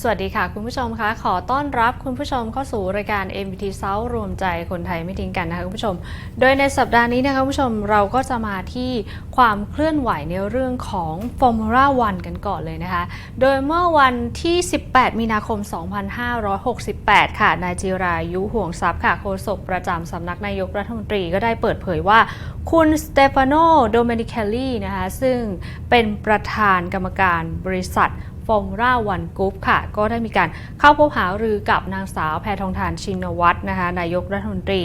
สวัสดีค่ะคุณผู้ชมคะขอต้อนรับคุณผู้ชมเข้าสู่รายการ MBT South รวมใจคนไทยไม่ทิ้งกันนะคะคุณผู้ชม โดยในสัปดาห์นี้นะคะคุณผู้ชมเราก็จะมาที่ความเคลื่อนไหวในเรื่องของ Formula 1 กันก่อนเลยนะคะ โดยเมื่อวันที่ 18 มีนาคม 2568 ค่ะนายจิรายุห่วงทรัพย์ค่ะโฆษกประจำสำนักนายกรัฐมนตรีก็ได้เปิดเผยว่าคุณสเตฟานโนโดเมนิเคลลี่นะคะซึ่งเป็นประธานกรรมการบริษัท ฟอร์มูล่าวันกรุ๊ปค่ะ ก็ได้มีการเข้าพบหารือกับนางสาวแพทองทานชินวัตรนะคะนายกรัฐมนตรี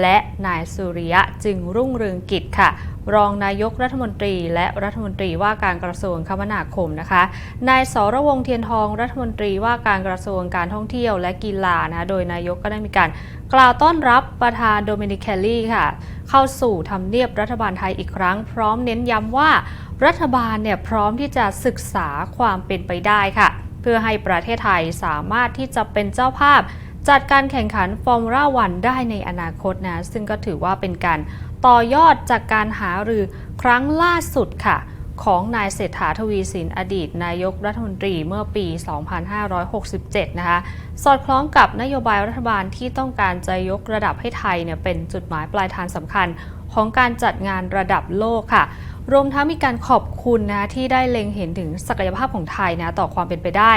และนายสุริยะจึงรุ่งเรืองกิจค่ะรองนายกรัฐมนตรี และรัฐมนตรีว่าการกระทรวงคมนาคมนะคะ นายสรวงเทียนทองรัฐมนตรีว่าการกระทรวงการท่องเที่ยวและกีฬานะคะโดยนายกก็ได้มีการกล่าวต้อนรับประธานโดมินิกเคลลี่ค่ะ เข้าสู่ทำเนียบรัฐบาลไทยอีกครั้ง พร้อมเน้นย้ำว่า รัฐบาลเนี่ยพร้อมที่จะศึกษาความเป็นไปได้ค่ะ เพื่อให้ประเทศไทยสามารถที่จะเป็นเจ้าภาพ จัดการแข่งขันฟอร์มูล่าวันได้ในอนาคตนะซึ่งก็ถือว่าเป็นการต่อยอดจากการหารือครั้งล่าสุดค่ะ ของนายเศรษฐาทวีสินอดีต นายกรัฐมนตรีเมื่อปี 2567 นะคะ สอดคล้องกับนโยบายรัฐบาลที่ต้องการจะยกระดับให้ไทยเนี่ยเป็นจุดหมายปลายทางสำคัญของการจัดงานระดับโลกค่ะ รวมทั้งมีการขอบคุณนะที่ได้เล็งเห็นถึงศักยภาพของไทยนะต่อความเป็นไปได้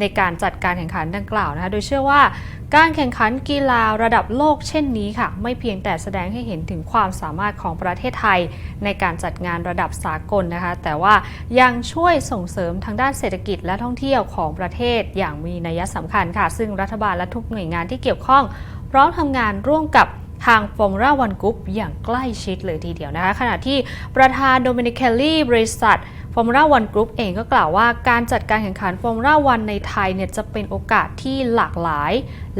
ในการจัดการแข่งขันดังกล่าวนะคะ โดยเชื่อว่าการแข่งขันกีฬาระดับโลกเช่นนี้ค่ะ ไม่เพียงแต่แสดงให้เห็นถึงความสามารถของประเทศไทย ในการจัดงานระดับสากลนะคะ แต่ว่ายังช่วยส่งเสริมทางด้านเศรษฐกิจและท่องเที่ยวของประเทศอย่างมีนัยสำคัญค่ะ ซึ่งรัฐบาลและทุกหน่วยงานที่เกี่ยวข้องพร้อมทำงานร่วมกับทางฟอร์มูล่าวันกรุ๊ปอย่างใกล้ชิดเลยทีเดียวนะคะ ขณะที่ประธานโดมินิกเคลลี่บริษัท ฟอร์มูล่าวันกรุ๊ปเองก็กล่าวว่าการจัดการแข่งขันฟอร์มูล่าวันในไทยเนี่ยจะเป็นโอกาสที่หลากหลาย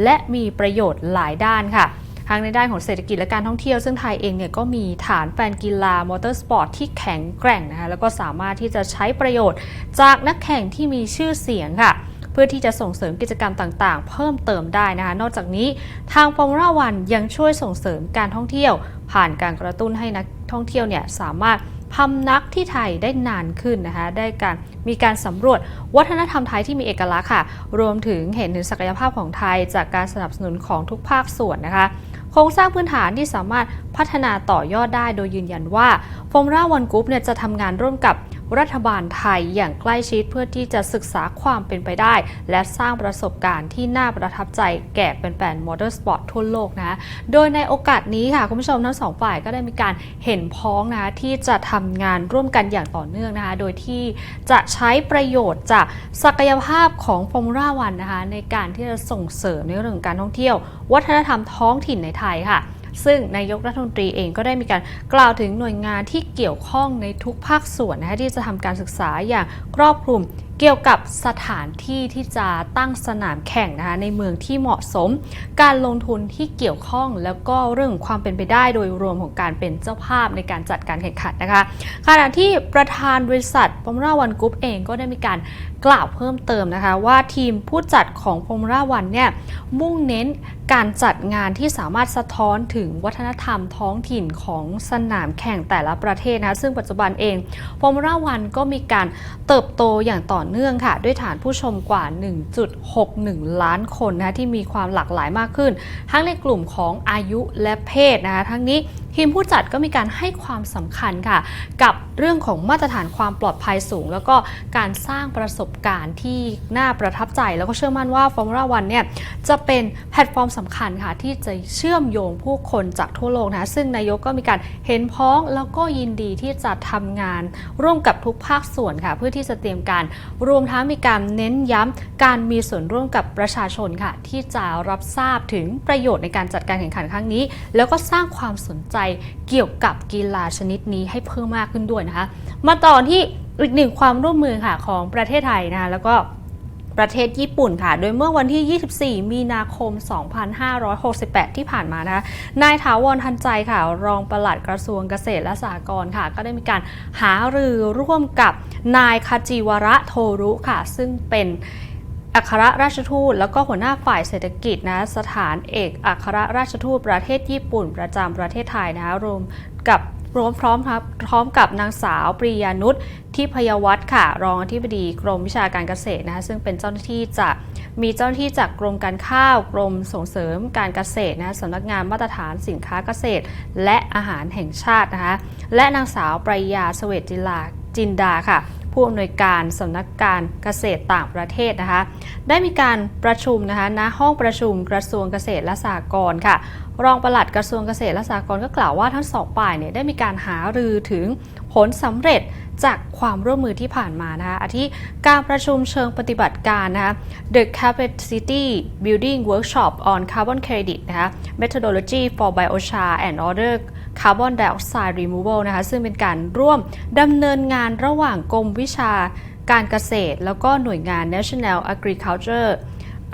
และมีประโยชน์หลายด้านค่ะทั้งในด้านของเศรษฐกิจและการท่องเที่ยว ซึ่งไทยเองเนี่ยก็มีฐานแฟนกีฬามอเตอร์สปอร์ตที่แข็งแกร่งนะคะแล้วก็สามารถที่จะใช้ประโยชน์ จากนักแข่งที่มีชื่อเสียงค่ะ เพื่อที่จะส่งเสริมกิจกรรมต่างๆ เพิ่มเติมได้นะคะ นอกจากนี้ทางฟอร์มูล่าวันยังช่วยส่งเสริมการท่องเที่ยว ผ่านการกระตุ้นให้นักท่องเที่ยวเนี่ยสามารถ พำนักที่ไทยได้นานขึ้นนะคะได้การมีการสำรวจวัฒนธรรมไทยที่มีเอกลักษณ์ค่ะ รวมถึงเห็นถึงศักยภาพของไทยจากการสนับสนุนของทุกภาคส่วนนะคะโครงสร้างพื้นฐานที่สามารถพัฒนาต่อยอดได้โดยยืนยันว่าฟอร์มูล่าวันกรุ๊ปเนี่ยจะทำงานร่วมกับ รัฐบาลไทยอย่างใกล้ชิดเพื่อที่จะศึกษาความเป็นไปได้ และสร้างประสบการณ์ที่น่าประทับใจแก่แฟนๆมอเตอร์สปอร์ตทั่วโลกนะโดยในโอกาสนี้ค่ะคุณผู้ชมทั้งสองฝ่ายก็ได้มีการเห็นพ้องนะที่จะทำงานร่วมกันอย่างต่อเนื่องนะคะโดยที่จะใช้ประโยชน์จากศักยภาพของฟอร์มูล่าวันนะคะในการที่จะส่งเสริมในเรื่องการท่องเที่ยว วัฒนธรรมท้องถิ่นในไทยค่ะ ซึ่งนายกรัฐมนตรีเองก็ได้มีการกล่าวถึงหน่วยงานที่เกี่ยวข้องในทุกภาคส่วนนะคะที่จะทำการศึกษาอย่างครอบคลุม เกี่ยวกับสถานที่ที่จะตั้งสนามแข่งนะคะในเมืองที่เหมาะสม การลงทุนที่เกี่ยวข้องแล้วก็เรื่องความเป็นไปได้โดยรวมของการเป็นเจ้าภาพในการจัดการแข่งขันนะคะขณะที่ประธานบริษัทฟอร์มูล่าวันกรุ๊ปเองก็ได้มีการกล่าวเพิ่มเติมนะคะ ว่าทีมผู้จัดของฟอร์มูล่าวันเนี่ยมุ่งเน้นการจัดงานที่สามารถสะท้อนถึงวัฒนธรรมท้องถิ่นของสนามแข่งแต่ละประเทศนะคะซึ่งปัจจุบันเองฟอร์มูล่าวันก็มีการเติบโตอย่างต่อเนื่องค่ะ ด้วยฐานผู้ชมกว่า 1.61 ล้านคนนะคะที่มีความหลากหลายมากขึ้น ทั้งในกลุ่มของอายุและเพศนะคะทั้งนี้ทีมผู้จัดก็มีการให้ความสำคัญค่ะ กับ เรื่องของมาตรฐานความปลอดภัยสูง แล้วก็การสร้างประสบการณ์ที่น่าประทับใจ แล้วก็เชื่อมั่นว่า Formula One เนี่ยจะเป็นแพลตฟอร์มสำคัญค่ะ ที่จะเชื่อมโยงผู้คนจากทั่วโลกนะซึ่งนายกก็มีการเห็นพ้องแล้วก็ยินดีที่จะทำงาน ร่วมกับทุกภาคส่วนค่ะ เพื่อที่จะเตรียมการรวมทั้งมีการเน้นย้ำการมีส่วนร่วมกับประชาชนค่ะ ที่จะรับทราบถึงประโยชน์ในการจัดการแข่งขันครั้งนี้ แล้วก็สร้างความสนใจเกี่ยวกับกีฬาชนิดนี้ให้เพิ่มมากขึ้นด้วยนะคะ มาต่อที่อีกหนึ่งความร่วมมือค่ะของประเทศไทยนะคะแล้วก็ประเทศญี่ปุ่นค่ะ โดยเมื่อวันที่ 24 มีนาคม 2568 ที่ผ่านมานะคะ นายถาวรทันใจค่ะ รองปลัดกระทรวงเกษตรและสหกรณ์ค่ะ ก็ได้มีการหารือร่วมกับนายคาจิวระโทรุค่ะ ซึ่งเป็นอัครราชทูต แล้วก็หัวหน้าฝ่ายเศรษฐกิจนะสถานเอกอัครราชทูตประเทศญี่ปุ่น ประจำประเทศไทยนะคะรวมกับ รวมพร้อมครับพร้อมกับนางสาวปริยานุชที่พยวัฒน์ค่ะ รองอธิบดีกรมวิชาการเกษตรนะคะซึ่งเป็นเจ้าหน้าที่จากมีเจ้าหน้าที่จากกรมการข้าวกรมส่งเสริมการเกษตรนะคะสำนักงานมาตรฐานสินค้าเกษตร และอาหารแห่งชาตินะคะและนางสาวปริยาเสวตจิลาจินดาค่ะผู้อำนวยการสำนักการเกษตรต่างประเทศนะคะ ได้มีการประชุมนะคะณห้องประชุมกระทรวงเกษตรและสหกรณ์ค่ะ รองปลัดกระทรวงเกษตรและสหกรณ์ก็กล่าวว่าทั้งสองฝ่ายเนี่ยได้มีการหารือถึงผลสำเร็จจากความร่วมมือที่ผ่านมานะคะอาทิการประชุมเชิงปฏิบัติการนะคะ The Capacity Building Workshop on Carbon Credit นะคะ Methodology for Biochar and Other Carbon Dioxide Removal นะคะซึ่งเป็นการร่วมดำเนินงานระหว่างกรมวิชาการเกษตร แล้วก็หน่วยงาน National Agriculture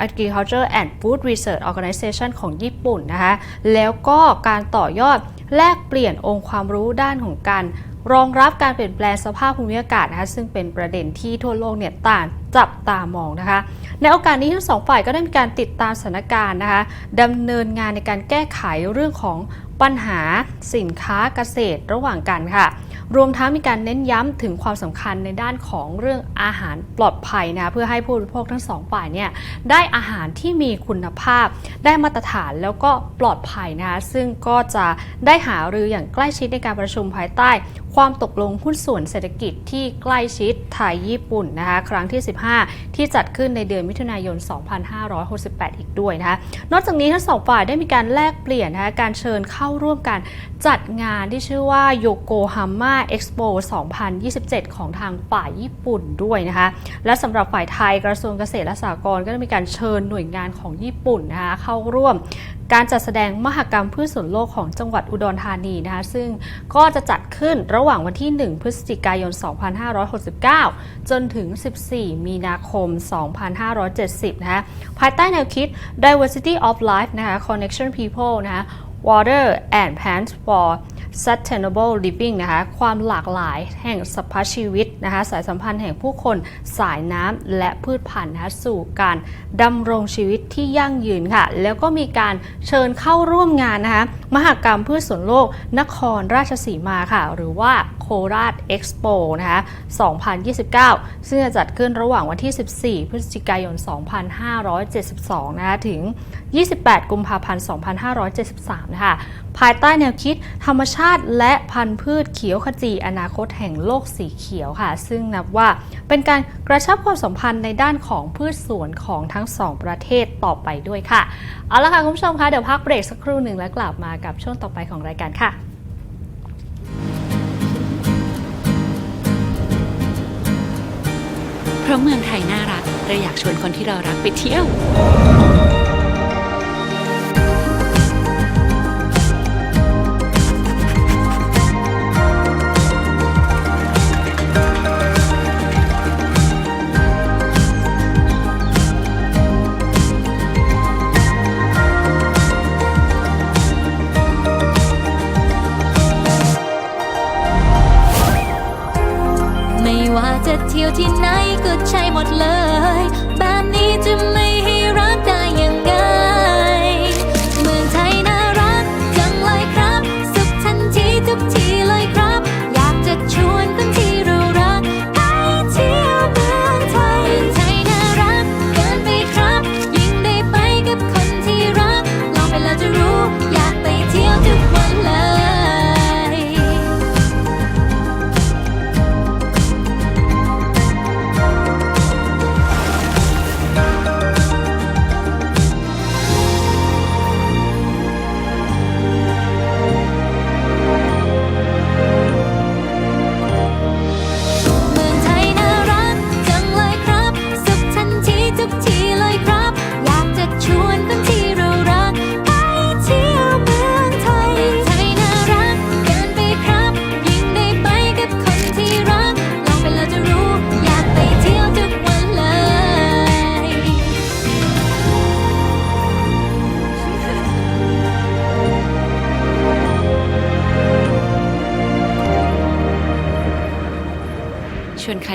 Agriculture and Food Research Organization ของญี่ปุ่นนะคะ แล้วก็การต่อยอดแลกเปลี่ยนองค์ความรู้ด้านของการรองรับการเปลี่ยนแปลงสภาพภูมิอากาศนะคะซึ่งเป็นประเด็นที่ทั่วโลกเนี่ยต่างจับตามองนะคะ ในโอกาสนี้ทั้งสองฝ่ายก็ได้มีการติดตามสถานการณ์นะคะดำเนินงานในการแก้ไขเรื่องของปัญหาสินค้าเกษตรระหว่างกันค่ะ รวมทั้งมีการเน้นย้ำถึงความสำคัญในด้านของเรื่องอาหารปลอดภัยนะเพื่อให้ผู้บริโภคทั้งสองฝ่ายเนี่ยได้อาหารที่มีคุณภาพ ได้มาตรฐานแล้วก็ปลอดภัยนะคะซึ่งก็จะได้หารืออย่างใกล้ชิดในการประชุมภายใต้ ความตกลงหุ้นส่วนเศรษฐกิจที่ใกล้ชิดไทยญี่ปุ่นนะคะครั้งที่ 15 ที่จัดขึ้นในเดือนมิถุนายน 2568 อีกด้วยนะคะนอกจากนี้ทั้งสองฝ่ายได้มีการแลกเปลี่ยนนะคะการเชิญเข้าร่วมการจัดงานที่ชื่อว่าโยโกฮาม่าเอ็กซ์โป2027 ของทางฝ่ายญี่ปุ่นด้วยนะคะและสำหรับฝ่ายไทยกระทรวงเกษตรและสหกรณ์ก็ได้มีการเชิญหน่วยงานของญี่ปุ่นนะคะเข้าร่วม การจัดแสดงมหกรรมพืชสวนโลกของจังหวัดอุดรธานีนะคะ ซึ่งก็จะจัดขึ้นระหว่างวันที่ 1 พฤศจิกายน 2569 จนถึง 14 มีนาคม 2570 นะคะ ภายใต้แนวคิด diversity of life นะคะ connection people นะคะ water and plants for sustainable living นะคะความหลากหลายแห่งสรรพชีวิตนะคะสายสัมพันธ์แห่งผู้คนสายน้ำและพืชพันธุ์นะคะสู่การดำรงชีวิตที่ยั่งยืนค่ะ แล้วก็มีการเชิญเข้าร่วมงานนะคะมหกรรมพืชสวนโลกนครราชสีมาค่ะ หรือว่าโคราชเอ็กซ์โปนะคะ2029 ซึ่งจะจัดขึ้นระหว่างวันที่ 14 พฤศจิกายน 2572 นะคะถึง 28 กุมภาพันธ์ 2573 นะคะภายใต้แนวคิดธรรมชาติและพันธุ์พืชเขียวขจีอนาคตแห่งโลกสีเขียวค่ะ ซึ่งนับว่าเป็นการกระชับความสัมพันธ์ในด้านของพืชสวนของทั้งสองประเทศต่อไปด้วยค่ะ เอาละค่ะ คุณผู้ชมคะเดี๋ยวพักเบรกสักครู่หนึ่งแล้วกลับมากับช่วงต่อไปของรายการค่ะ ราะเมืองไทยน่ารักเราอยากชวนคนที่เรารักไปเที่ยว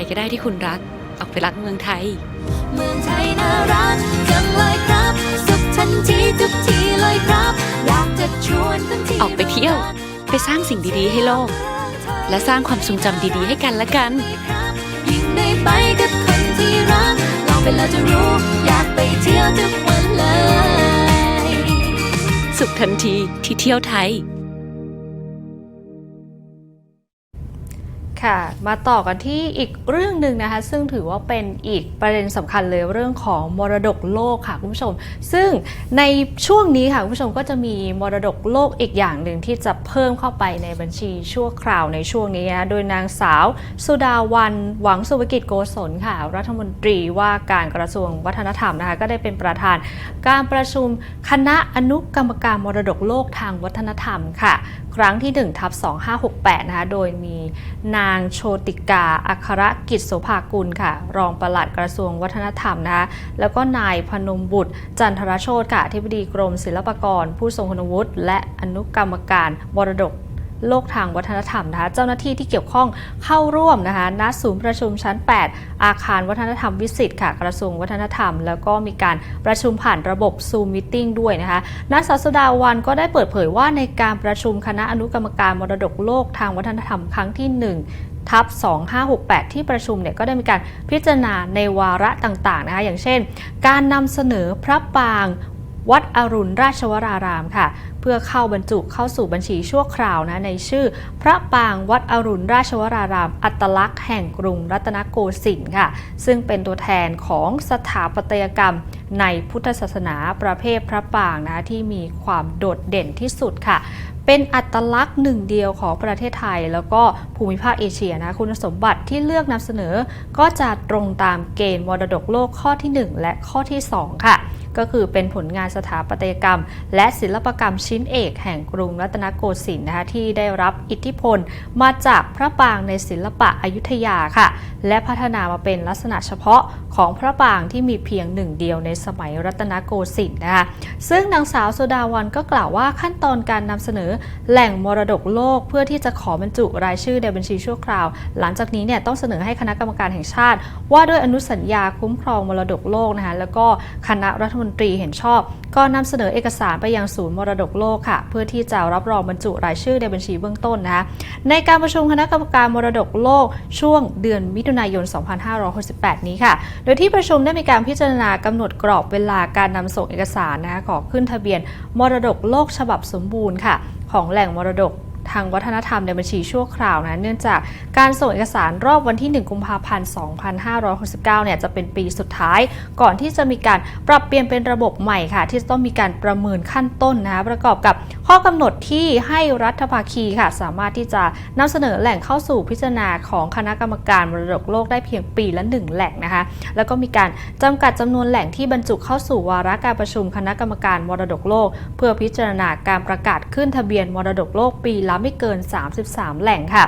ก็ได้ที่คุณรัก ออกไปรักเมืองไทย เมืองไทยน่ารักจังเลยครับ สุขทันทีทุกทีเลยครับอยากจะชวนคนที่ออกไปเที่ยวรารักไปสร้างสิ่งดีๆ ให้โลก และสร้างความทรงจำดีๆ ให้กันและกัน ยิ่งได้ไปกับคนที่รักลองไปแล้วจะรู้ อยากไปเที่ยวทุกวันเลย สุขทันทีที่เที่ยวไทย ค่ะ มาต่อกันที่อีกเรื่องหนึ่งนะคะ ซึ่งถือว่าเป็นอีกประเด็นสำคัญเลยเรื่องของมรดกโลกค่ะคุณผู้ชม ซึ่งในช่วงนี้ค่ะคุณผู้ชมก็จะมีมรดกโลกอีกอย่างหนึ่งที่จะเพิ่มเข้าไปในบัญชีชั่วคราวในช่วงนี้นะโดยนางสาว สุดาวันหวังสุภกิจโกศลค่ะ รัฐมนตรีว่าการกระทรวงวัฒนธรรมนะคะก็ได้เป็นประธาน การประชุมคณะอนุกรรมการมรดกโลกทางวัฒนธรรมค่ะ ครั้งที่1ทับ2568 นะคะ โดยมีนางโชติกา อัครกิจโสภากุลค่ะ รองปลัดกระทรวงวัฒนธรรมนะคะ แล้วก็นายพนมบุตร จันทรโชตค่ะอธิบดีกรมศิลปากร ผู้ทรงคุณวุฒิและอนุกรรมการมรดก โลกทางวัฒนธรรมนะคะ เจ้าหน้าที่ที่เกี่ยวข้องเข้าร่วมนะคะณศูนย์ประชุมชั้น 8 อาคารวัฒนธรรมวิสิตค่ะ กระทรวงวัฒนธรรม แล้วก็มีการประชุมผ่านระบบ Zoom Meeting ด้วยนะคะนางสาวสุดาวันก็ได้เปิดเผยว่าในการประชุมคณะอนุกรรมการมรดกโลกทางวัฒนธรรมครั้งที่ 1ทับ2568 ที่ประชุมเนี่ยก็ได้มีการพิจารณาในวาระต่างๆนะคะอย่างเช่น การนำเสนอพระปาง วัดอรุณราชวรารามค่ะ เพื่อเข้าบรรจุเข้าสู่บัญชีชั่วคราวนะในชื่อ พระปางวัดอรุณราชวราราม อัตลักษณ์แห่งกรุงรัตนโกสินทร์ค่ะ ซึ่งเป็นตัวแทนของสถาปัตยกรรมในพุทธศาสนาประเภทพระปางนะที่มีความโดดเด่นที่สุดค่ะเป็นอัตลักษณ์หนึ่งเดียวของประเทศไทย แล้วก็ภูมิภาคเอเชียนะคุณสมบัติที่เลือกนำเสนอ ก็จะตรงตามเกณฑ์มรดกโลกข้อที่ 1 และข้อที่ 2 ค่ะ ก็คือเป็นผลงานสถาปัตยกรรม และศิลปกรรมชิ้นเอกแห่งกรุงรัตนโกสินทร์นะคะที่ได้รับอิทธิพลมาจากพระปางในศิลปะอยุธยาค่ะ และพัฒนามาเป็นลักษณะเฉพาะของพระปางที่มีเพียงหนึ่งเดียวในสมัยรัตนโกสินทร์นะคะซึ่งนางสาวโซดาวันก็กล่าวว่าขั้นตอนการนำเสนอแหล่งมรดกโลก เพื่อที่จะขอบรรจุรายชื่อในบัญชีชั่วคราว หลังจากนี้เนี่ยต้องเสนอให้คณะกรรมการแห่งชาติ ว่าด้วยอนุสัญญาคุ้มครองมรดกโลกนะคะแล้วก็คณะรัฐมนตรีเห็นชอบ ก็นำเสนอเอกสารไปยังศูนย์มรดกโลกค่ะ เพื่อที่จะรับรองบรรจุรายชื่อในบัญชีเบื้องต้นนะคะในการประชุมคณะกรรมการมรดกโลกช่วงเดือนมิถุนายน 2568 นี้ค่ะ โดยที่ประชุมได้มีการพิจารณากำหนดกรอบเวลาการนำส่งเอกสารนะคะขอขึ้นทะเบียนมรดกโลกฉบับสมบูรณ์ค่ะ ของแหล่งมรดก ทางวัฒนธรรมในบัญชีชั่วคราวนะเนื่องจากการส่งเอกสารรอบวันที่ 1 กุมภาพันธ์ 2569 เนี่ยจะเป็นปีสุดท้าย ก่อนที่จะมีการปรับเปลี่ยนเป็นระบบใหม่ค่ะ ที่จะต้องมีการประเมินขั้นต้นนะคะประกอบกับข้อกำหนดที่ให้รัฐภาคีค่ะ สามารถที่จะนำเสนอแหล่งเข้าสู่พิจารณาของคณะกรรมการมรดกโลกได้เพียงปีละหนึ่งแหล่งนะคะแล้วก็มีการจำกัดจำนวนแหล่งที่บรรจุเข้าสู่วาระการประชุมคณะกรรมการมรดกโลก เพื่อพิจารณาการประกาศขึ้นทะเบียนมรดกโลกปีละไม่เกิน 33 แหล่งค่ะ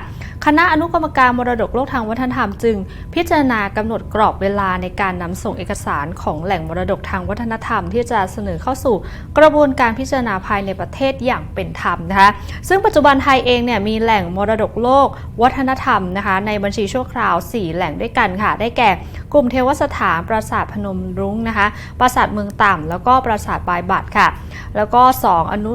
คณะอนุกรรมการมรดกโลกทางวัฒนธรรมจึง พิจารณากำหนดกรอบเวลาในการนำส่งเอกสารของแหล่งมรดกทางวัฒนธรรม ที่จะเสนอเข้าสู่กระบวนการพิจารณาภายในประเทศอย่างเป็นธรรมนะคะซึ่งปัจจุบันไทยเองเนี่ยมีแหล่งมรดกโลก วัฒนธรรมนะคะในบัญชีชั่วคราว 4 แหล่งด้วยกันค่ะ ได้แก่กลุ่มเทวสถานปราสาทพนมรุ้งนะคะ ปราสาทเมืองต่ำแล้วก็ปราสาทปลายบัตรค่ะ แล้วก็ 2 อนุ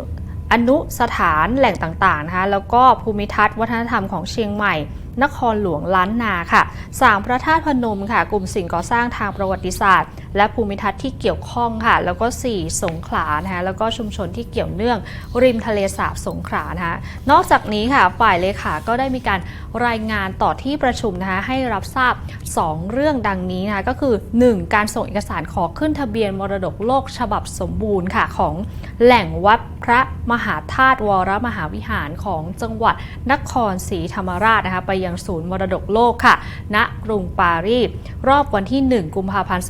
อนุสถานแหล่งต่างๆนะคะแล้วก็ภูมิทัศน์วัฒนธรรมของเชียงใหม่ นครหลวงล้านนาค่ะสามพระธาตุพนมค่ะ กลุ่มสิ่งก่อสร้างทางประวัติศาสตร์ และภูมิทัศน์ที่เกี่ยวข้องค่ะ แล้วก็ 4 สงขลานะคะแล้วก็ชุมชนที่เกี่ยวเนื่องริมทะเลสาบสงขลานะคะนอกจากนี้ค่ะฝ่ายเลขาก็ได้มีการรายงานต่อที่ประชุมนะคะให้รับทราบ 2 เรื่องดังนี้นะคะก็คือ 1. การส่งเอกสารขอขึ้นทะเบียนมรดกโลกฉบับสมบูรณ์ค่ะของแหล่งวัดพระมหาธาตุวรมหาวิหารของจังหวัดนครศรีธรรมราชนะคะไปยังศูนย์มรดกโลกค่ะณกรุงปารีสรอบวันที่ 1 กุมภาพันธ์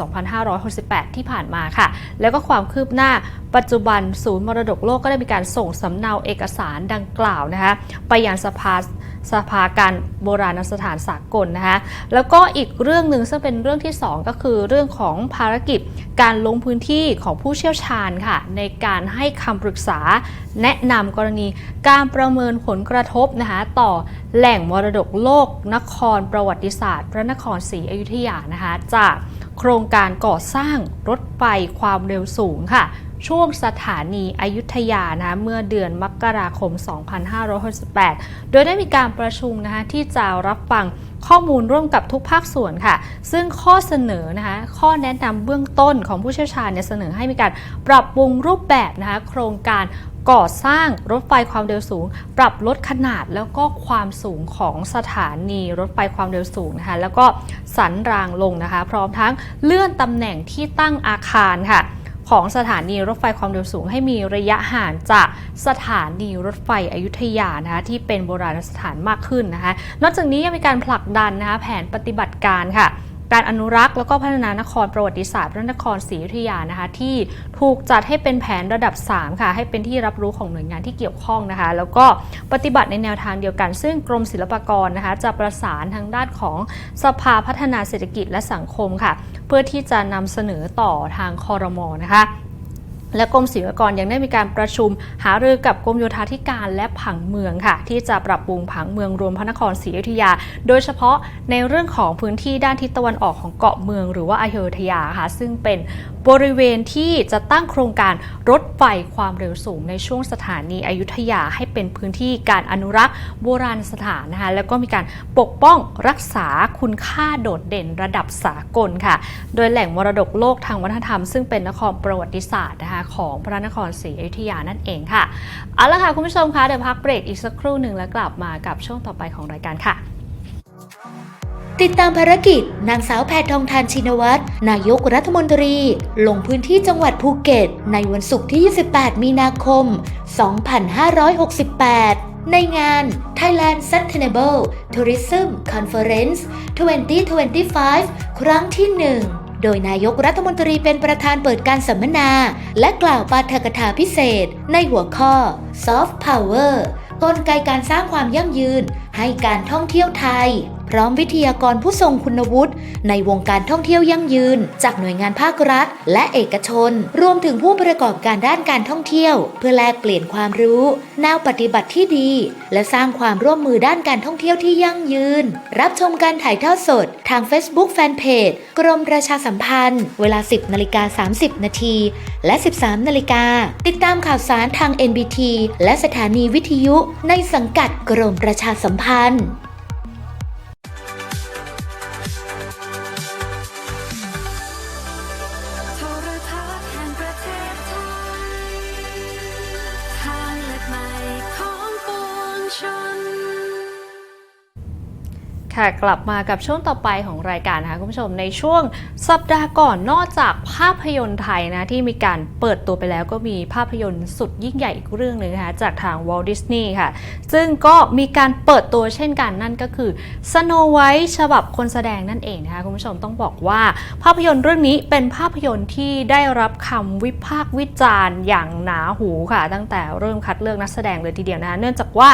2568 ที่ผ่านมาค่ะ แล้วก็ความคืบหน้า ปัจจุบันศูนย์มรดกโลกก็ได้มีการส่งสำเนาเอกสารดังกล่าวนะคะไปยังสภาสภาการโบราณสถานสากลนะคะแล้วก็อีกเรื่องหนึ่งซึ่งเป็นเรื่องที่ 2 ก็คือเรื่องของภารกิจการลงพื้นที่ของผู้เชี่ยวชาญค่ะในการให้คำปรึกษาแนะนำกรณีการประเมินผลกระทบนะคะต่อแหล่งมรดกโลโลกนครประวัติศาสตร์ พระนครศรีอยุธยานะคะจากโครงการก่อสร้างรถไฟความเร็วสูงค่ะ ช่วงสถานีอยุธยานะคะเมื่อเดือนมกราคม 2568 โดยได้มีการประชุมนะคะที่จะรับฟังข้อมูลร่วมกับทุกภาคส่วนค่ะ ซึ่งข้อเสนอนะคะ ข้อแนะนำเบื้องต้นของผู้เชี่ยวชาญเนี่ยเสนอให้มีการปรับปรุงรูปแบบนะคะโครงการก่อสร้างรถไฟความเร็วสูง ปรับลดขนาดแล้วก็ความสูงของสถานีรถไฟความเร็วสูงนะคะแล้วก็สันรางลงนะคะ พร้อมทั้งเลื่อนตำแหน่งที่ตั้งอาคารค่ะ ของสถานีรถไฟความเร็วสูง ให้มีระยะห่างจากสถานีรถไฟอยุธยานะคะที่เป็นโบราณสถานมากขึ้นนะคะนอกจากนี้ยังมีการผลักดันนะคะแผนปฏิบัติการค่ะ การอนุรักษ์แล้วก็พัฒนานครประวัติศาสตร์พระนครศรีอยุธยานะคะที่ถูกจัดให้เป็นแผนระดับ 3 ค่ะ ให้เป็นที่รับรู้ของหน่วยงานที่เกี่ยวข้องนะคะ แล้วก็ปฏิบัติในแนวทางเดียวกัน ซึ่งกรมศิลปากรนะคะ จะประสานทางด้านของสภาพัฒนาเศรษฐกิจและสังคมค่ะ เพื่อที่จะนำเสนอต่อทางคอรมอนะคะ และกรมศิลปากรยังได้มีการประชุม หารือกับกรมโยธาธิการและผังเมืองค่ะ ที่จะปรับปรุงผังเมืองรวมพระนครศรีอยุธยา โดยเฉพาะในเรื่องของพื้นที่ด้านทิศตะวันออกของเกาะเมืองหรือว่าอยุธยาค่ะซึ่งเป็นบริเวณที่จะตั้งโครงการรถไฟความเร็วสูงในช่วงสถานีอยุธยาให้เป็นพื้นที่การอนุรักษ์โบราณสถานนะคะแล้วก็มีการปกป้องรักษาคุณค่าโดดเด่นระดับสากลค่ะ โดยแหล่งมรดกโลกทางวัฒนธรรมซึ่งเป็นนครประวัติศาสตร์นะคะของพระนครศรีอยุธยานั่นเองค่ะ เอาละค่ะคุณผู้ชมคะเดี๋ยวพักเบรกอีกสักครู่หนึ่งแล้วกลับมากับช่วงต่อไปของรายการค่ะติดตามภารกิจ นางสาวแพทองทานชินวัตรนายกรัฐมนตรี ลงพื้นที่จังหวัดภูเก็ต ในวันศุกร์ที่ 28 มีนาคม 2568 ในงาน Thailand Sustainable Tourism Conference 2025 ครั้งที่ 1 โดยนายกรัฐมนตรีเป็นประธานเปิดการสัมมนา และกล่าวปาฐกถาพิเศษ ในหัวข้อ Soft Power กลไกการสร้างความยั่งยืน ให้การท่องเที่ยวไทย พร้อมวิทยากรผู้ทรงคุณวุฒิในวงการท่องเที่ยวยั่งยืน จากหน่วยงานภาครัฐ และเอกชน รวมถึงผู้ประกอบการด้านการท่องเที่ยว เพื่อแลกเปลี่ยนความรู้ แนวปฏิบัติที่ดี และสร้างความร่วมมือด้านการท่องเที่ยวที่ยั่งยืน รับชมการถ่ายทอดสด ทาง Facebook Fanpage กรมประชาสัมพันธ์ เวลา 10นาฬิกา30นาทีและ 13นาฬิกาติดตามข่าวสารทาง NBT และสถานีวิทยุในสังกัดกรมประชาสัมพันธ์โท ค่ะกลับมากับช่วงต่อไปของรายการนะคะคุณผู้ชมในช่วงสัปดาห์ก่อนนอกจากภาพยนตร์ไทยนะที่มีการเปิดตัวไปแล้วก็มีภาพยนตร์สุดยิ่งใหญ่อีกเรื่องหนึ่งนะคะจากทาง Walt Disney ค่ะ ซึ่งก็มีการเปิดตัวเช่นกันนั่นก็คือ Snow White ฉบับคนแสดงนั่นเองนะคะคุณผู้ชมต้องบอกว่า ภาพยนตร์เรื่องนี้เป็นภาพยนตร์ที่ได้รับคำวิพากษ์วิจารณ์อย่างหนาหูค่ะ ตั้งแต่เริ่มคัดเลือกนักแสดงเลยทีเดียวนะคะเนื่องจากว่า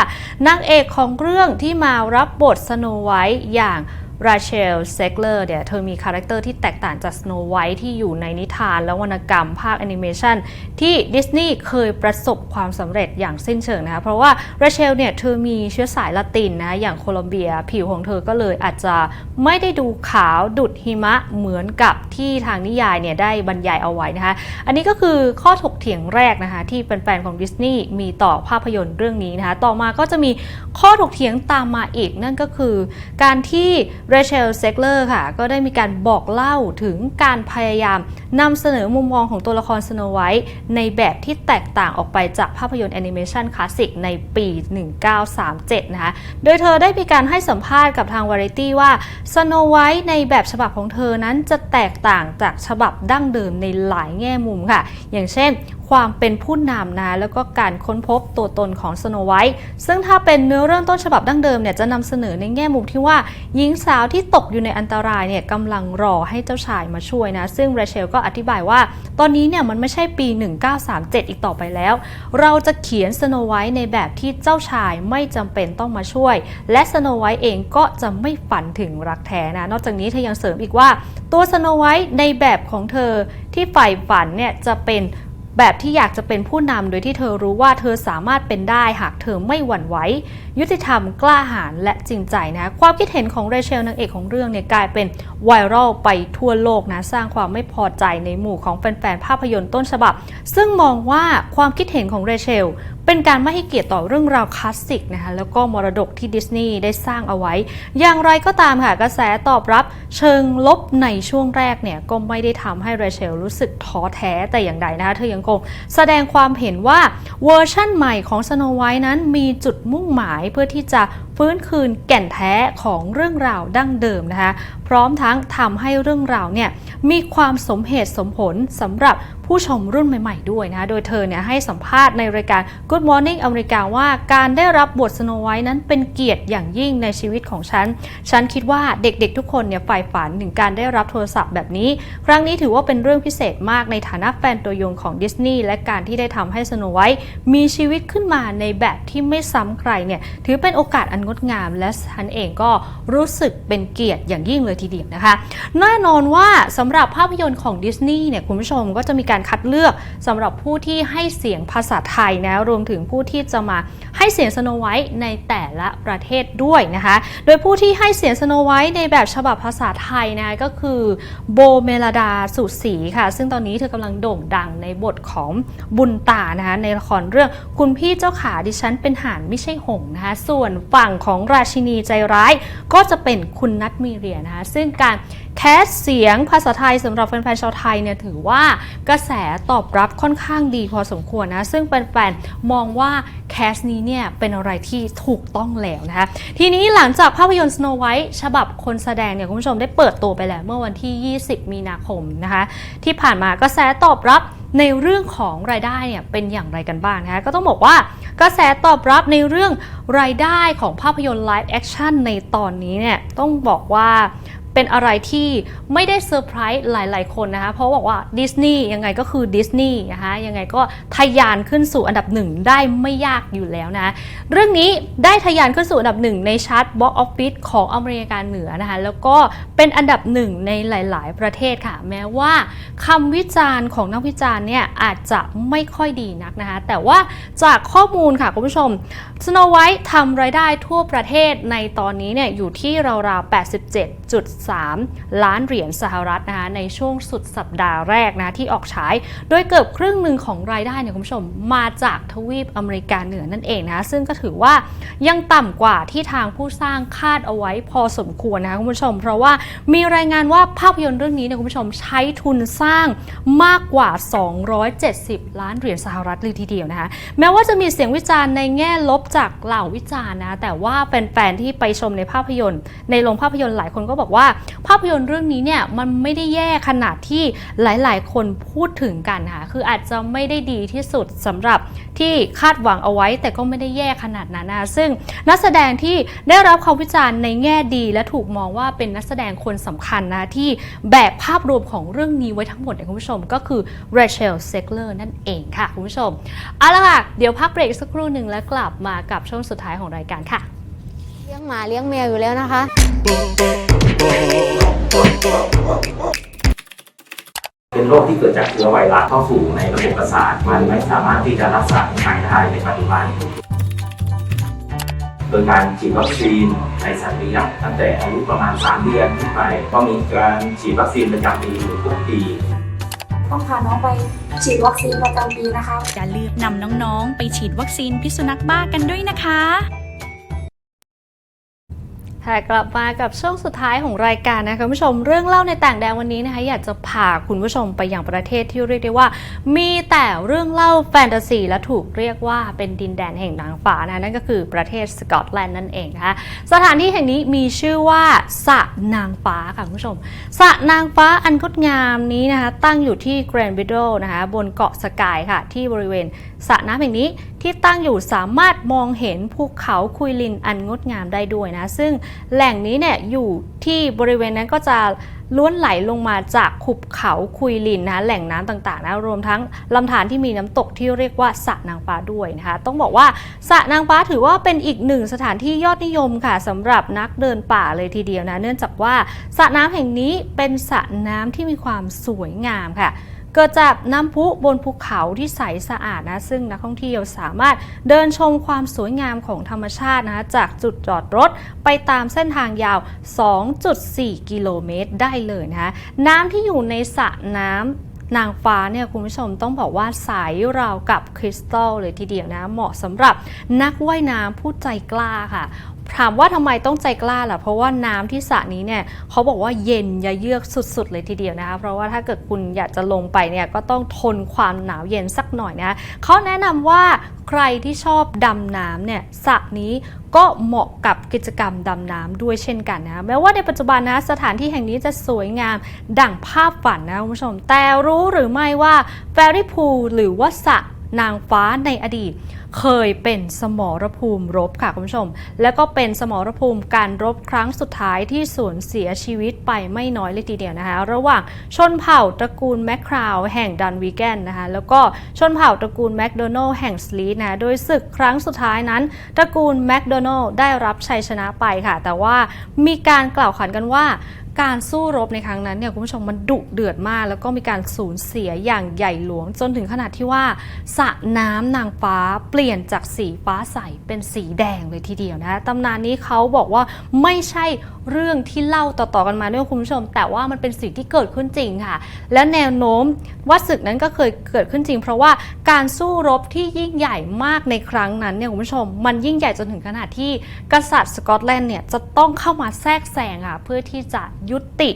นางเอกของเรื่องที่มารับบทสโนไวท์อย่าง ราเชลเซกเลอร์เนี่ยเธอมีคาแรคเตอร์ที่แตกต่างจากสโนไวท์ที่อยู่ในนิทานและวรรณกรรมภาคแอนิเมชันที่ดิสนีย์เคยประสบความสำเร็จอย่างสิ้นเชิงนะคะเพราะว่าราเชลเนี่ยเธอมีเชื้อสายละตินนะอย่างโคลอมเบีย ผิวของเธอก็เลยอาจจะไม่ได้ดูขาวดุดหิมะเหมือนกับที่ทางนิยายเนี่ยได้บรรยายเอาไว้นะคะอันนี้ก็คือข้อถกเถียงแรกนะคะที่แฟนๆของดิสนีย์มีต่อภาพยนตร์เรื่องนี้นะคะต่อมาก็จะมีข้อถกเถียงตามมาอีกนั่นก็คือ การที่เรเชลเซกเลอร์ค่ะ ก็ได้มีการบอกเล่าถึงการพยายามนำเสนอมุมมองของตัวละครสโนไวท์ในแบบที่แตกต่างออกไปจากภาพยนตร์แอนิเมชันคลาสสิกในปี 1937 นะคะ โดยเธอได้มีการให้สัมภาษณ์กับทางวาไรตี้ว่าสโนไวท์ในแบบฉบับของเธอนั้นจะแตกต่างจากฉบับดั้งเดิมในหลายแง่มุมค่ะ อย่างเช่น ความเป็นผู้นำนะแล้วก็การค้นพบตัวตนของสโนไวท์ซึ่งถ้าเป็นเนื้อเรื่องต้นฉบับดั้งเดิมเนี่ยจะนำเสนอในแง่มุมที่ว่าหญิงสาวที่ตกอยู่ในอันตรายเนี่ยกำลังรอให้เจ้าชายมาช่วยนะซึ่งเรเชลก็อธิบายว่า ตอนนี้เนี่ยมันไม่ใช่ปี 1937 อีกต่อไปแล้ว เราจะเขียนสโนไวท์ในแบบที่เจ้าชายไม่จำเป็นต้องมาช่วย และสโนไวท์เองก็จะไม่ฝันถึงรักแท้นะนอกจากนี้เธอยังเสริมอีกว่า ตัวสโนไวท์ในแบบของเธอที่ใฝ่ฝันเนี่ยจะเป็น แบบที่อยากจะเป็นผู้นำโดยที่เธอรู้ว่าเธอสามารถเป็นได้หากเธอไม่หวั่นไหวยุติธรรมกล้าหาญและจริงใจนะ ความคิดเห็นของเรเชลนางเอกของเรื่องเนี่ยกลายเป็นไวรัลไปทั่วโลกนะ สร้างความไม่พอใจในหมู่ของแฟนๆภาพยนตร์ต้นฉบับ ซึ่งมองว่าความคิดเห็นของเรเชลเป็นการไม่ให้เกียรติต่อเรื่องราวคลาสสิกนะคะแล้วก็มรดกที่ดิสนีย์ได้สร้างเอาไว้ อย่างไรก็ตามค่ะกระแสตอบรับเชิงลบในช่วงแรกเนี่ยก็ไม่ได้ทำให้เรเชลรู้สึกท้อแท้แต่อย่างใดนะคะเธอยังคงแสดงความเห็นว่าเวอร์ชั่นใหม่ของสโนไวท์นั้นมีจุดมุ่งหมายเพื่อที่จะฟื้นคืนแก่นแท้ของเรื่องราวดั้งเดิมนะคะ ร้อมทั้งทำให้เรื่องราวเนี่ยมีความสมเหตุสมผลสำหรับผู้ชมรุ่นใหม่ ๆ ด้วยนะคะโดยเธอเนี่ยให้สัมภาษณ์ในรายการ Good Morning อเมริกาว่าการได้รับบทสโนไวท์นั้นเป็นเกียรติอย่างยิ่งในชีวิตของฉัน ฉันคิดว่าเด็กๆทุกคนเนี่ยใฝ่ฝันถึงการได้รับโทรศัพท์แบบนี้ ครั้งนี้ถือว่าเป็นเรื่องพิเศษมากในฐานะแฟนตัวยงของดิสนีย์และการที่ได้ทำให้สโนไวท์มีชีวิตขึ้นมาในแบบที่ไม่ซ้ำใครเนี่ยถือเป็นโอกาสอันงดงาม และฉันเองก็รู้สึกเป็นเกียรติอย่างยิ่งเลยทีเดียวนะคะแน่นอนว่าสำหรับภาพยนตร์ของดิสนีย์เนี่ยคุณผู้ชมก็จะมีการคัดเลือกสำหรับผู้ที่ให้เสียงภาษาไทยนะรวมถึงผู้ที่จะมาให้เสียงสโนไวท์ในแต่ละประเทศด้วยนะคะโดยผู้ที่ให้เสียงสโนไวท์ในแบบฉบับภาษาไทยนะก็คือโบเมลดาสุศรีค่ะ ซึ่งตอนนี้เธอกำลังโด่งดังในบทของบุญตานะคะในละครเรื่องคุณพี่เจ้าขาดิฉันเป็นหานไม่ใช่หงนะคะส่วนฝั่งของราชินีใจร้ายก็จะเป็นคุณนัทมีเรียนะคะซึ่งการแคสเสียงภาษาไทยสำหรับแฟนๆชาวไทยเนี่ยถือว่ากระแสตอบรับค่อนข้างดีพอสมควรนะ ซึ่งแฟนๆมองว่าแคสนี้เนี่ยเป็นอะไรที่ถูกต้องแล้วนะคะ ทีนี้หลังจากภาพยนตร์ Snow White ฉบับคนแสดงเนี่ยคุณผู้ชมได้เปิดตัวไปแล้วเมื่อวันที่ 20 มีนาคมนะคะ ที่ผ่านมากระแสตอบรับในเรื่องของรายได้เนี่ยเป็นอย่างไรกันบ้างนะคะก็ต้องบอกว่า กระแสตอบรับในเรื่องรายได้ของภาพยนตร์ไลฟ์แอคชั่นในตอนนี้เนี่ยต้องบอกว่า เป็นอะไรที่ไม่ได้เซอร์ไพรส์หลาย ๆ คนนะคะ เพราะบอกว่าดิสนีย์ยังไงก็คือดิสนีย์นะคะยังไงก็ทะยานขึ้นสู่อันดับหนึ่งได้ไม่ยากอยู่แล้วนะเรื่องนี้ได้ทะยานขึ้นสู่อันดับหนึ่งในชาร์ตบ็อกออฟฟิศของอเมริกาเหนือนะคะแล้วก็เป็นอันดับหนึ่งในหลาย ๆ ประเทศค่ะ แม้ว่าคำวิจารณ์ของนักวิจารณ์เนี่ยอาจจะไม่ค่อยดีนักนะคะแต่ว่าจากข้อมูลค่ะคุณผู้ชม Snow White ทำรายได้ทั่วประเทศในตอนนี้เนี่ยอยู่ที่ราวๆ87.3ล้านเหรียญสหรัฐนะคะในช่วงสุดสัปดาห์แรกนะที่ออกฉาย โดยเกือบครึ่งหนึ่งของรายได้เนี่ยคุณผู้ชมมาจากทวีปอเมริกาเหนือนั่นเองนะคะซึ่งก็ถือว่ายังต่ำกว่าที่ทางผู้สร้างคาดเอาไว้พอสมควรนะคะคุณผู้ชม เพราะว่ามีรายงานว่าภาพยนตร์เรื่องนี้เนี่ยคุณผู้ชมใช้ทุนสร้างมากกว่า 270 ล้านเหรียญสหรัฐเลยทีเดียวนะคะแม้ว่าจะมีเสียงวิจารณ์ในแง่ลบจากเหล่าวิจารณ์นะแต่ว่าแฟนๆที่ไปชมในภาพยนตร์ ในโรงภาพยนตร์หลายคนก็บอกว่าภาพยนตร์เรื่องนี้เนี่ยมันไม่ได้แย่ขนาดที่หลายๆ คนพูดถึงกันค่ะคืออาจจะไม่ได้ดีที่สุดสำหรับที่คาดหวังเอาไว้ แต่ก็ไม่ได้แย่ขนาดนั้นนะซึ่งนักแสดงที่ได้รับคำวิจารณ์ในแง่ดีและถูกมองว่าเป็นนักแสดงคนสำคัญนะที่แบกภาพรวมของเรื่องนี้ไว้ทั้งหมดเนี่ยคุณผู้ชมก็คือ Rachel Zegler นั่นเองค่ะคุณผู้ชมเอาละค่ะเดี๋ยวพักเบรกสักครู่หนึ่งแล้วกลับมากับช่วงสุดท้ายของรายการค่ะ ลี้ยงหมาเลี้ยงแมวอยู่แล้วนะคะ เป็นโรคที่เกิดจากเชื้อไวรัสเข้าสู่ในระบบประสาท มันไม่สามารถที่จะรักษาหายได้ในปัจจุบัน โดยการฉีดวัคซีนในสัตว์เลี้ยงตั้งแต่อายุประมาณ 3 เดือนขึ้นไป ก็มีการฉีดวัคซีนประจำปีทุกปีต้องพาน้องไปฉีดวัคซีนประจำปีนะคะ อย่าลืมนำน้องๆ ไปฉีดวัคซีนพิษสุนัขบ้ากันด้วยนะคะ ค่ะกลับมากับช่วงสุดท้ายของรายการนะคะคุณผู้ชมเรื่องเล่าในต่างแดนวันนี้นะคะอยากจะพาคุณผู้ชมไปยังประเทศที่เรียกได้ว่า มีแต่เรื่องเล่าแฟนตาซีและถูกเรียกว่าเป็นดินแดนแห่งนางฟ้านะนั่นก็คือประเทศสกอตแลนด์นั่นเองนะคะสถานที่แห่งนี้มีชื่อว่าสระนางฟ้าค่ะคุณผู้ชมสระนางฟ้าอันงดงามนี้นะคะตั้งอยู่ที่แกรนด์วิดโดนะคะบนเกาะสกายค่ะที่บริเวณ สระน้ำแห่งนี้ที่ตั้งอยู่สามารถมองเห็นภูเขาคุยลินอันงดงามได้ด้วยนะ ซึ่งแหล่งนี้เนี่ยอยู่ที่บริเวณนั้นก็จะล้วนไหลลงมาจากขุบเขาคุยลินนะแหล่งน้ำต่างๆนะรวมทั้งลำธารที่มีน้ำตกที่เรียกว่าสระนางฟ้าด้วยนะคะต้องบอกว่าสระนางฟ้าถือว่าเป็นอีกหนึ่งสถานที่ยอดนิยมค่ะสำหรับนักเดินป่าเลยทีเดียวนะ เนื่องจากว่าสระน้ำแห่งนี้เป็นสระน้ำที่มีความสวยงามค่ะ เกิดจากน้ำพุบนภูเขาที่ใสสะอาดนะ ซึ่งนักท่องเที่ยวสามารถเดินชมความสวยงามของธรรมชาตินะคะจากจุดจอดรถไปตามเส้นทางยาว 2.4 กิโลเมตรได้เลยนะคะน้ำที่อยู่ในสระน้ำนางฟ้าเนี่ยคุณผู้ชมต้องบอกว่าใสราวกับคริสตัลเลยทีเดียวนะ เหมาะสำหรับนักว่ายน้ำผู้ใจกล้าค่ะ ถามว่าทำไมต้องใจกล้าล่ะ เพราะว่าน้ำที่สระนี้เนี่ยเขาบอกว่าเย็นยะเยือกสุดๆ เลยทีเดียวนะคะ เพราะว่าถ้าเกิดคุณอยากจะลงไปเนี่ยก็ต้องทนความหนาวเย็นสักหน่อยนะเขาแนะนำว่าใครที่ชอบดำน้ำเนี่ยสระนี้ก็เหมาะกับกิจกรรมดำน้ำด้วยเช่นกันนะคะแม้ว่าในปัจจุบันนะสถานที่แห่งนี้จะสวยงามดั่งภาพฝันนะคุณผู้ชม แต่รู้หรือไม่ว่าแฟรี่พูลหรือว่าสระนางฟ้าในอดีต เคยเป็นสมรภูมิรบค่ะคุณผู้ชม แล้วก็เป็นสมรภูมิการรบครั้งสุดท้ายที่สูญเสียชีวิตไปไม่น้อยเลยทีเดียวนะคะ ระหว่างชนเผ่าตระกูลแมคคราวแห่งดันวีแกนนะคะแล้วก็ชนเผ่าตระกูลแมคโดนัลแห่งสลีดนะโดยศึกครั้งสุดท้ายนั้น ตระกูลแมคโดนัลได้รับชัยชนะไปค่ะ แต่ว่ามีการกล่าวขานกันว่า การสู้รบในครั้งนั้นเนี่ยคุณผู้ชมมันดุเดือดมาก แล้วก็มีการสูญเสียอย่างใหญ่หลวง จนถึงขนาดที่ว่าสระน้ำนางฟ้าเปลี่ยนจากสีฟ้าใสเป็นสีแดงเลยทีเดียวนะคะตำนานนี้เขาบอกว่าไม่ใช่เรื่องที่เล่าต่อๆกันมาด้วยคุณผู้ชม แต่ว่ามันเป็นสิ่งที่เกิดขึ้นจริงค่ะ และแนวโน้มว่าศึกนั้นก็เคยเกิดขึ้นจริง เพราะว่าการสู้รบที่ยิ่งใหญ่มากในครั้งนั้นเนี่ยคุณผู้ชม มันยิ่งใหญ่จนถึงขนาดที่กษัตริย์สกอตแลนด์เนี่ยจะต้องเข้ามาแทรกแซงค่ะเพื่อที่จะยยุติ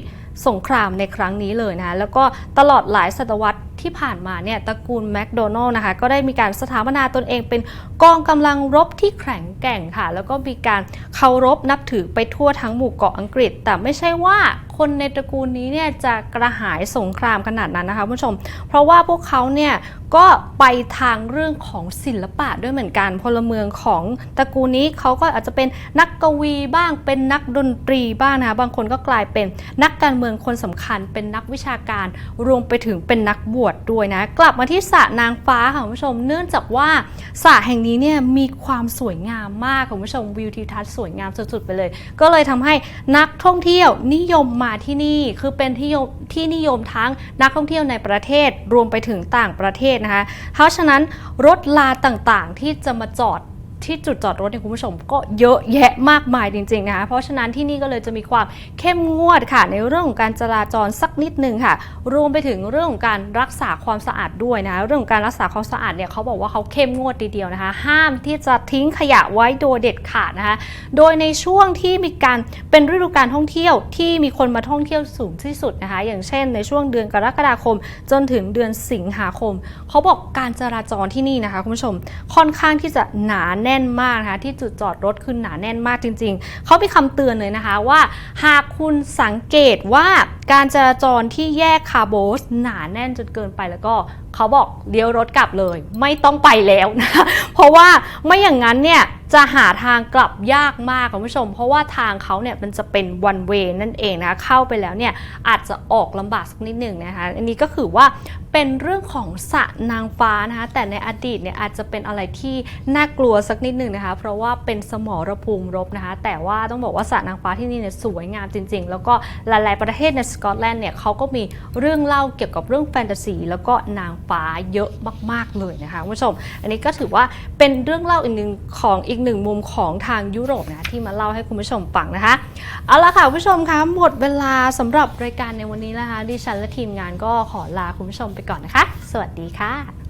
สงครามในครั้งนี้เลยนะแล้วก็ตลอดหลายศตวรรษที่ผ่านมาเนี่ยตระกูลแมคโดนัลล์นะคะก็ได้มีการสถาปนาตนเองเป็นกองกำลังรบที่แข็งแกร่งค่ะ แล้วก็มีการเคารพนับถือไปทั่วทั้งหมู่เกาะอังกฤษ แต่ไม่ใช่ว่าคนในตระกูลนี้เนี่ยจะกระหายสงครามขนาดนั้นนะคะคุณผู้ชม เพราะว่าพวกเขาเนี่ยก็ไปทางเรื่องของศิลปะด้วยเหมือนกันพลเมืองของตระกูลนี้เขาก็อาจจะเป็นนักกวีบ้างเป็นนักดนตรีบ้างนะคะบางคนก็กลายเป็นนักการเมืองคนสำคัญ เป็นนักวิชาการรวมไปถึงเป็นนักบวชด้วยนะ กลับมาที่สระนางฟ้าค่ะคุณผู้ชม เนื่องจากว่าสระแห่งนี้เนี่ยมีความสวยงามมากค่ะคุณผู้ชมวิวทิวทัศน์สวยงามสุดๆไปเลย ก็เลยทำให้นักท่องเที่ยวนิยมมาที่นี่คือเป็นที่ยมที่นิยมทั้งนักท่องเที่ยวในประเทศรวมไปถึงต่างประเทศนะคะเพราะฉะนั้นรถลาต่างๆที่จะมาจอด ที่จุดจอดรถเนี่ยคุณผู้ชมก็เยอะแยะมากมายจริงๆนะคะเพราะฉะนั้นที่นี่ก็เลยจะมีความเข้มงวดค่ะ ในเรื่องของการจราจรสักนิดนึงค่ะ รวมไปถึงเรื่องของการรักษาความสะอาดด้วยนะคะเรื่องของการรักษาความสะอาดเนี่ยเขาบอกว่าเขาเข้มงวดทีเดียวนะคะ ห้ามที่จะทิ้งขยะไว้โดยเด็ดขาดนะคะโดยในช่วงที่มีการเป็นฤดูการท่องเที่ยวที่มีคนมาท่องเที่ยวสูงที่สุดนะคะ อย่างเช่น ในช่วงเดือนกรกฎาคม จนถึงเดือนสิงหาคม เขาบอกการจราจรที่นี่นะคะคุณผู้ชมค่อนข้างที่จะหนาแแน่นมากนะคะที่จุดจอดรถคือหนาแน่นมากจริง ๆ เขามีคำเตือนเลยนะคะว่า หากคุณสังเกตว่าการจราจรที่แยกคาร์โบสหนาแน่นจนเกินไปแล้วก็เขาบอกเลี้ยวรถกลับเลย ไม่ต้องไปแล้วนะเพราะว่าไม่อย่างนั้นเนี่ยจะหาทางกลับยากมากคุณผู้ชม เพราะว่าทางเขาเนี่ยมันจะเป็น one way นั่นเองนะคะเข้าไปแล้วเนี่ยอาจจะออกลำบากสักนิดหนึ่งนะคะอันนี้ก็คือว่าเป็นเรื่องของสระนางฟ้านะคะแต่ในอดีตเนี่ยอาจจะเป็นอะไรที่น่ากลัวสักนิดหนึ่งนะคะ เพราะว่าเป็นสมรภูมิรบนะคะ แต่ว่าต้องบอกว่าสระนางฟ้าที่นี่เนี่ยสวยงามจริง ๆ แล้วก็หลายๆประเทศในสกอตแลนด์เนี่ยเขาก็มีเรื่องเล่าเกี่ยวกับเรื่องแฟนตาซีแล้วก็นางฟ้าเยอะมาก ๆเลยนะคะคุณผู้ชม อันนี้ก็ถือว่าเป็นเรื่องเล่าอีกหนึ่งของอีกหนึ่งมุมของทางยุโรปนะที่มาเล่าให้คุณผู้ชมฟังนะคะ เอาละค่ะคุณผู้ชมคะหมดเวลาสำหรับรายการในวันนี้นะคะดิฉันและทีมงานก็ขอลาคุณผู้ชมไปก่อนนะคะ สวัสดีค่ะ